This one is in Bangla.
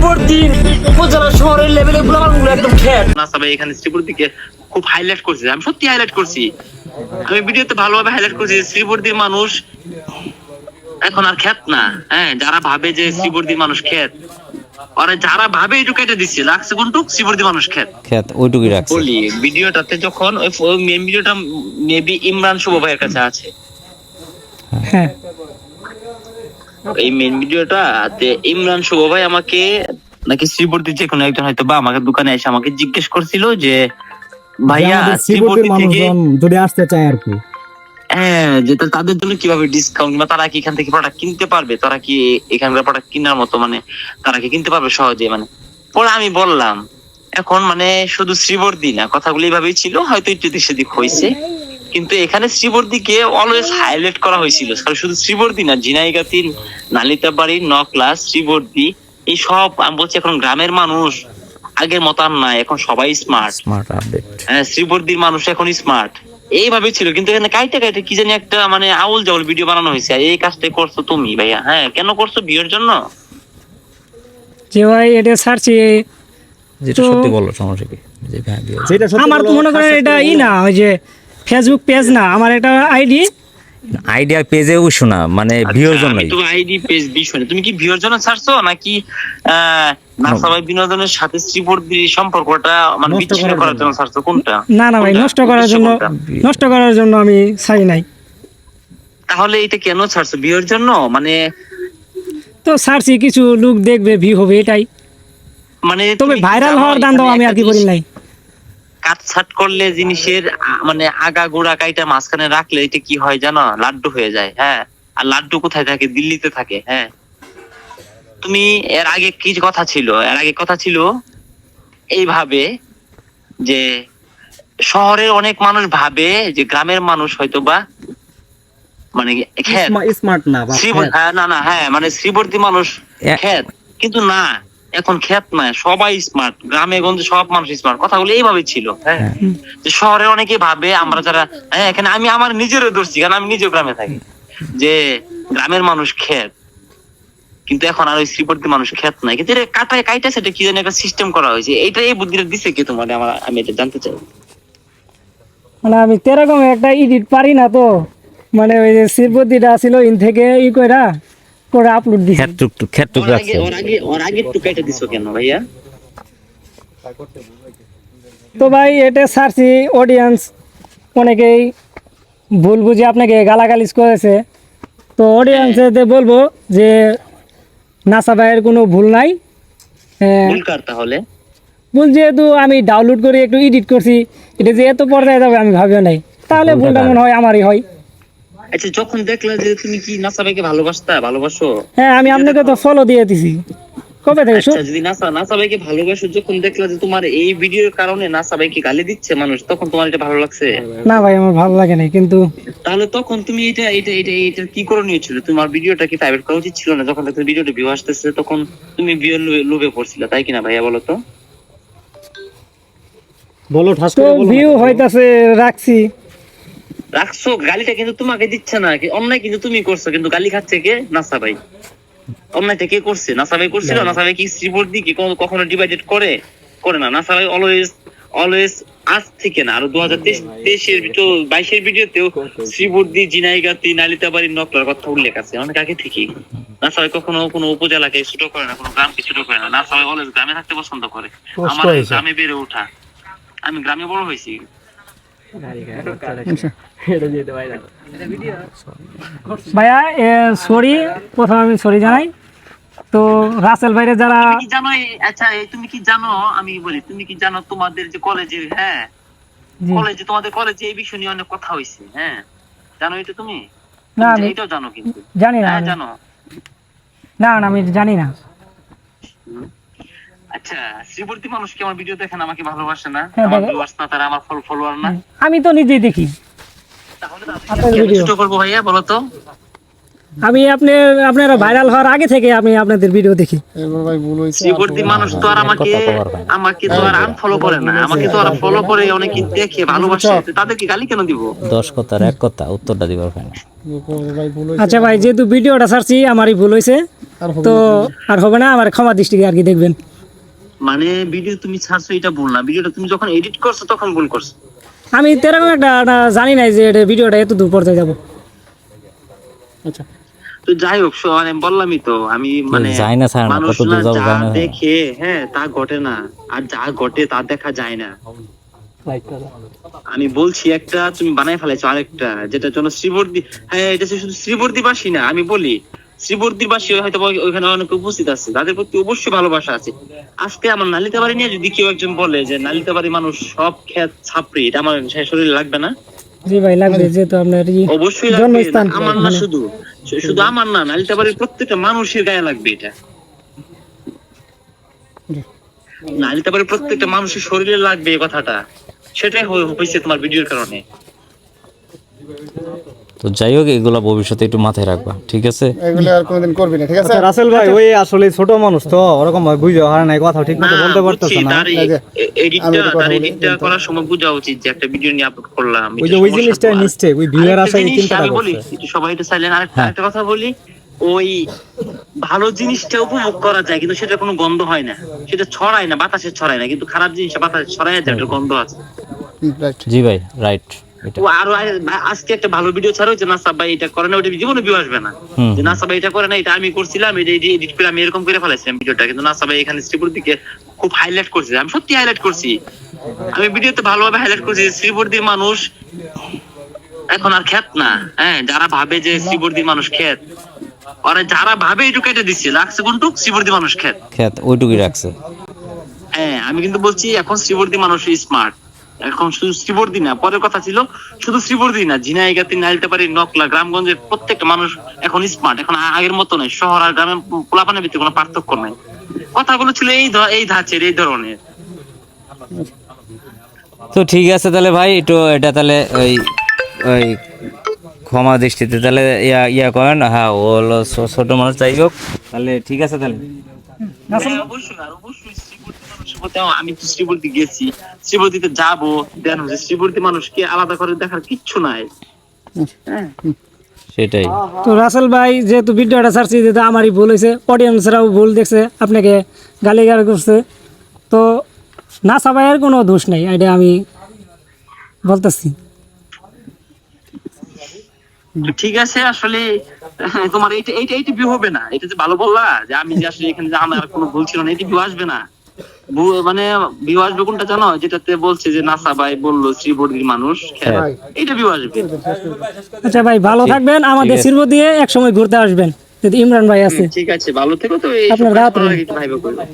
শ্রীবর্দী উপজেলা শহরের লেভেলে গুলো একদম খেট না সবাই এখানে শ্রীবর্দীকে খুব হাইলাইট করছে। আমি সত্যি হাইলাইট করছি। আমি ভিডিওতে ভালোভাবে হাইলাইট করছি যে শ্রীবর্দীর মানুষ এখন আর খ্যাত না। হ্যাঁ যারা ভাবে যে শ্রীবর্দীর মানুষ খ্যাত ওরা যারা ভাবে এটুকু কেটে দিচ্ছে। লাগছে কোনটুক? শ্রীবর্দীর মানুষ খ্যাত। খেত ওইটুকুই রাখছে। বলি ভিডিওটাতে যখন ওই মেন ভিডিওটা মেবি ইমরান শুভ ভাইয়ের কাছে আছে। হ্যাঁ। এই মেন ভিডিওটা ইমরান শুভ ভাই আমাকে নাকি শ্রীবর্তী যে কোনো একজন হয়তো বা আমাকে দোকানে এসে আমাকে জিজ্ঞেস করছিল যে ভাইয়া শ্রীবর্তী থেকে মানুষজন যদি আসতে চায় আর কি। হ্যাঁ যে তাদের জন্য কীভাবে ডিসকাউন্ট বা তারা কি এখান থেকে প্রোডাক্ট কিনতে পারবে? তারা কি এখানকার প্রোডাক্ট কেনার মতো মানে তারা কি কিনতে পারবে সহজে? মানে পরে আমি বললাম এখন মানে শুধু শ্রীবর্দী না কথাগুলো এইভাবেই ছিল হয়তো একটু দিক সেদিক হয়েছে কিন্তু এখানে শ্রীবর্দীকে অলওয়েজ হাইলাইট করা হয়েছিল। কারণ শুধু শ্রীবর্দী না জিনাইগাতি নালিতাবাড়ি নকলা শ্রীবর্দী এই সব আমি বলছি এখন গ্রামের মানুষ আগের মতো আর নাই এখন সবাই স্মার্ট স্মার্ট হ্যাঁ শ্রীবর্দীর মানুষ এখন স্মার্ট এইভাবে ছিল কিন্তু এখানে কাইটা কাইটা কি জানি একটা মানে আউল জাউল ভিডিও বানানো হয়েছে। আর এই কাজটা করছ তুমি ভাইয়া হ্যাঁ কেন করছ বিয়ের জন্য? যে ভাই এটা ছাড়ছি। যেটা সত্যি বলো সমস্যা কি? যে আমার তো মনে করেন এটা ই না ওই যে ফেসবুক পেজ না আমার একটা আইডি আইডিয়া পেজে উইশো না মানে ভিউর আচ্ছা, আমি জন্যই তো আইডি পেজ বিষয় না। তুমি কি বিয়ের জন্য ছাড়ছো নাকি আহ, নাসাবাই বিনোদনের সাথে শ্রীবর্দীর সম্পর্কটা মানে নষ্ট বিচ্ছিন্ন করার জন্য ছাড়ছো কোনটা? না না ভাই নষ্ট করার জন্য নষ্ট করার জন্য আমি চাই নাই। তাহলে এটা কেন ছাড়ছো বিয়ের জন্য? মানে তো ছাড়ছি কিছু লোক দেখবে ভিউ হবে এটাই। মানে তবে তুমি ভাইরাল হওয়ার দাম দাও আমি আর কি করি নাই। কাটছাট করলে জিনিসের মানে আগা গোড়া কাইটা মাঝখানে রাখলে এটা কি হয় জানো? লাড্ডু হয়ে যায় হ্যাঁ? আর লাড্ডু কোথায় থাকে? দিল্লিতে থাকে হ্যাঁ? তুমি এর আগে কি কথা ছিল? এর আগে কথা ছিল এইভাবে যে শহরের অনেক মানুষ ভাবে যে গ্রামের মানুষ হয়তো বা মানে স্মার্ট না হ্যাঁ না না হ্যাঁ মানে শ্রীবর্তী মানুষ খ্যাত কিন্তু না এখন খ্যাত না সবাই স্মার্ট গ্রামে গঞ্জে সব মানুষ স্মার্ট কথাগুলো এইভাবে ছিল হ্যাঁ? যে শহরে অনেকে ভাবে আমরা যারা হ্যাঁ এখানে আমি আমার নিজেরও দোষী কারণ আমি নিজেও গ্রামে থাকি। যে গ্রামের মানুষ খ্যাত কিন্তু এখন আর ওই শ্রীবর্তী মানুষ খ্যাত নাই কিন্তু এটা কাটায় কাইটা সেটা কি জানি একটা সিস্টেম করা হয়েছে। এইটা এই বুদ্ধিটা দিছে কি তোমার? আমার আমি এটা জানতে চাই। মানে আমি তেরকম একটা ইডিট পারি না তো। মানে ওই যে শিবপতিটা ছিল ইন থেকে ই কইরা করে আপলোড দিছি। খেত টুক খেত টুক রাখছে আগে ওর আগে ওর আগে একটু কাইটা দিছো কেন ভাইয়া? তো ভাই এটা ছাড়ছি অডিয়েন্স অনেকেই ভুল বুঝে আপনাকে গালাগালিজ করেছে। তো অডিয়েন্সে বলব যে নাসা ভাইয়ের কোনো ভুল নাই। হ্যাঁ, ভুল কার তাহলে? ভুল যেহেতু আমি ডাউনলোড করে একটু এডিট করছি এটা যে এত পর্যায়ে যাবে আমি ভাবিও নাই। তাহলে ভুলটা মনে হয় আমারই হয়। আচ্ছা যখন দেখলা যে তুমি কি নাসাবাইকে ভালোবাসতা ভালোবাসো? হ্যাঁ আমি আপনাকে তো ফলো দিয়ে দিছি। কবে থেকে আচ্ছা যদি নাসা নাসাবাইকে ভালোবাসো যখন দেখলা যে তোমার এই ভিডিওর কারণে নাসাবাইকে গালি দিচ্ছে মানুষ তখন তোমার এটা ভালো লাগছে? না ভাই আমার ভালো লাগে নাই কিন্তু তাহলে তখন তুমি এটা এটা এটা এটা কি করে নিয়েছিল তোমার ভিডিওটা কি প্রাইভেট করা উচিত ছিল না? যখন দেখো ভিডিওটা ভিউ আসতেছে তখন তুমি ভিউ লোভে পড়ছিলে তাই কিনা ভাইয়া বলো তো? বলো ঠাস তো ভিউ হইতাছে রাখছি। রাখছো গালিটা কিন্তু তোমাকে দিচ্ছে না। কি- অন্যায় কিন্তু তুমি করছ কিন্তু গালি খাচ্ছে কে? নাসা ভাই। অন্যায়টা কে করছে? নাসাবাই করছিল? নাসাবাই কি শ্রীবর্দি কি কখনো- ডিভাইডেড করে? করে না। নাসাবাই অলওয়েজ অলওয়েজ আজ থেকে না আরও দু হাজার তেইশের বাইশের ভিডিওতেও শ্রীবর্দি জিনাইগাতি নালিতাবাড়ি নকলার কথা উল্লেখ আছে। অনেক আগে থেকেই। নাসাবাই কখনো কোনো উপজেলাকে ছোট করে না কোনো গ্রামকে ছোট করে না। নাসাবাই অলওয়েজ গ্রামে থাকতে পছন্দ করে। আমার গ্রামে বেড়ে ওঠা। আমি গ্রামে বড় হয়েছি। ভাইয়া সরি প্রথম আমি সরি জানাই। তো রাসেল ভাইরে যারা তুমি কি জানো আচ্ছা তুমি কি জানো? আমি বলি তুমি কি জানো তোমাদের যে কলেজে হ্যাঁ? কলেজে তোমাদের কলেজে এই বিষয় নিয়ে অনেক কথা হয়েছে হ্যাঁ? জানো এটা তুমি? না আমি এটাও জানো কিন্তু। জানি না হ্যাঁ জানো? না না আমি জানি না। আচ্ছা শ্রীবর্তী মানুষ কি আমার ভিডিও দেখেন? আমাকে ভালোবাসে না? হ্যাঁ, আমার ভিউয়ার্স না তারা আমার ফলোয়ার না? আমি তো নিজেই দেখি। আপনার ভিডিও ছোট ভাইয়া বলো তো। আমি আপনি আপনারা ভাইরাল হওয়ার আগে থেকে আমি আপনাদের ভিডিও দেখি। শ্রীবর্তী মানুষ তো আর আমাকে আমাকে তো আর আনফলো করে না। আমাকে তো আর ফলো করে অনেকে দেখে ভালোবাসে। তাদেরকে গালি কেন দিব? দশ কথার এক কথা উত্তরটা দিবার পারে আচ্ছা ভাই যেহেতু ভিডিওটা ছাড়ছি আমারই ভুল হয়েছে। তো আর হবে না আমার ক্ষমা দৃষ্টিকে আর কি দেখবেন। মানে ভিডিও তুমি ছাড়ছো এটা ভুল না। ভিডিওটা তুমি যখন এডিট করছ তখন ভুল করছ। আমি তেরকম একটা জানি নাই যে এটা ভিডিওটা এত দূর পর্যায়ে যাব। আচ্ছা। তো যাই হোক মানে বললামই তো আমি মানে যায় না স্যার, মানুষ কত দূর না যাব যা না। দেখে হ্যাঁ তা ঘটে না। আর যা ঘটে তা দেখা যায় না। আমি বলছি একটা তুমি বানাই ফেলাইছো আরেকটা যেটা জন্য শ্রীবর্দী হ্যাঁ এটা শুধু শ্রীবর্দীবাসী না আমি বলি হয়তো ওইখানে অনেকে উপস্থিত আছে। তাদের প্রতি অবশ্যই ভালোবাসা আছে। আজকে আমার নালিতাবাড়ি নিয়ে যদি কেউ একজন বলে যে নালিতাবাড়ি মানুষ সব খেত ছাপড়ি এটা আমার শরীরে লাগবে না? জি ভাই লাগবে যেহেতু আপনার অবশ্যই জন্মস্থান আমার না শুধু শুধু আমার না নালিতাবাড়ির প্রত্যেকটা মানুষের গায়ে লাগবে এটা। নালিতাবাড়ির প্রত্যেকটা মানুষের শরীরে লাগবে এই কথাটা। সেটাই হয়ে- হয়েছে তোমার ভিডিওর কারণে। তো যাই হোক এগুলো ভবিষ্যতে একটু মাথায় রাখবা ঠিক আছে? এগুলো আর কোনোদিন করবি না ঠিক আছে? আচ্ছা রাসেল ভাই ওই আসলে ছোট মানুষ তো ওরকম ভাবে বুঝে হারা নাই কথা ঠিক মতো বলতে পারতেছে না। এডিটটা একটা কথা তার বলি, এডিটটা করার সময় বোঝা উচিত যে একটা ভিডিও নিয়ে আপলোড করলাম ওই যে ওই জিনিসটা। নিচ্ছে ওই ভিউয়ার আরেকটা আশায় এই জিনিস বলি সবাই এটা সাইলেন্ট আরেকটা হ্যাঁ। কথা বলি ওই ভালো জিনিসটা উপভোগ করা যায় কিন্তু সেটা কোনো গন্ধ হয় না। সেটা ছড়ায় না বাতাসে ছড়ায় না কিন্তু খারাপ জিনিসটা বাতাসে ছড়ায় যায় একটা গন্ধ আছে। জি ভাই রাইট ও আরও আজকে একটা ভালো ভিডিও ছাড়ো যে নাসাব ভাই এটা করে না ওটা জীবনে ভিউ আসবে না। যে নাসাব ভাই এটা করে না এটা আমি করছিলাম এটা এডিট করে আমি এরকম করে ফেলাইছিলাম ভিডিওটা। কিন্তু নাসাব ভাই এখানে শ্রীপুর দিকে খুব হাইলাইট করছে। আমি সত্যি হাইলাইট করছি। আমি ভিডিওতে ভালোভাবে হাইলাইট করছি যে শ্রীবর্দীর মানুষ এখন আর খ্যাত না। হ্যাঁ যারা ভাবে যে শ্রীবর্দীর মানুষ খ্যাত ওরা যারা ভাবে এটুকু কেটে দিচ্ছে। রাখছে কোনটুক? শ্রীবর্দী মানুষ খ্যাত। খেত ওইটুকুই রাখছে। হ্যাঁ আমি কিন্তু বলছি এখন শ্রীবর্দী মানুষ স্মার্ট এখন শুধু শ্রীবর্দী না পরের কথা ছিল শুধু শ্রীবর্দী না ঝিনাইগাতি নাইলতাপাড়ি নকলা গ্রামগঞ্জের প্রত্যেকটা মানুষ এখন স্মার্ট এখন আগের মতো নয় শহর আর গ্রামের পোলাপানের ভিতরে কোনো পার্থক্য নাই। কথাগুলো ছিল এই এই ধাঁচের এই ধরনের। তো ঠিক আছে তাহলে ভাই একটু এটা তাহলে ওই ওই ক্ষমা দৃষ্টিতে তাহলে ইয়া ইয়া করেন হ্যাঁ ও হলো ছোট মানুষ যাই হোক তাহলে ঠিক আছে তাহলে। হ্যাঁ, অবশ্যই আর অবশ্যই আমি তো শ্রীবর্তী গেছি। শ্রীবর্তীতে যাব দেন হচ্ছে শ্রীবর্তী মানুষকে আলাদা করে দেখার কিচ্ছু নাই। হ্যাঁ? সেটাই। তো রাসেল ভাই যেহেতু ভিডিওটা ছাড়ছি যেহেতু আমারই ভুল হয়েছে অডিয়েন্সরাও ভুল দেখছে আপনাকে গালি গালি করছে তো নাসা ভাইয়ের কোনো দোষ নেই এটা আমি বলতেছি। ঠিক আছে আসলে তোমার এইটা এইটা এইটা ভিউ হবে না। এটা যে ভালো বললা যে আমি যে আসলে এখানে যে আমার কোনো ভুল ছিল না এটা ভিউ আসবে না। মানে বিবাস বেগুনটা জানো? যেটাতে বলছে যে নাসা ভাই বলল শ্রীবর্দীর মানুষ এটা বিবাস আচ্ছা ভাই ভালো থাকবেন। আমাদের আছে। দিয়ে এক সময় ঘুরতে আসবেন। যদি ইমরান ভাই আছে। ঠিক আছে ভালো থেকো তো এই আপনার রাত করবে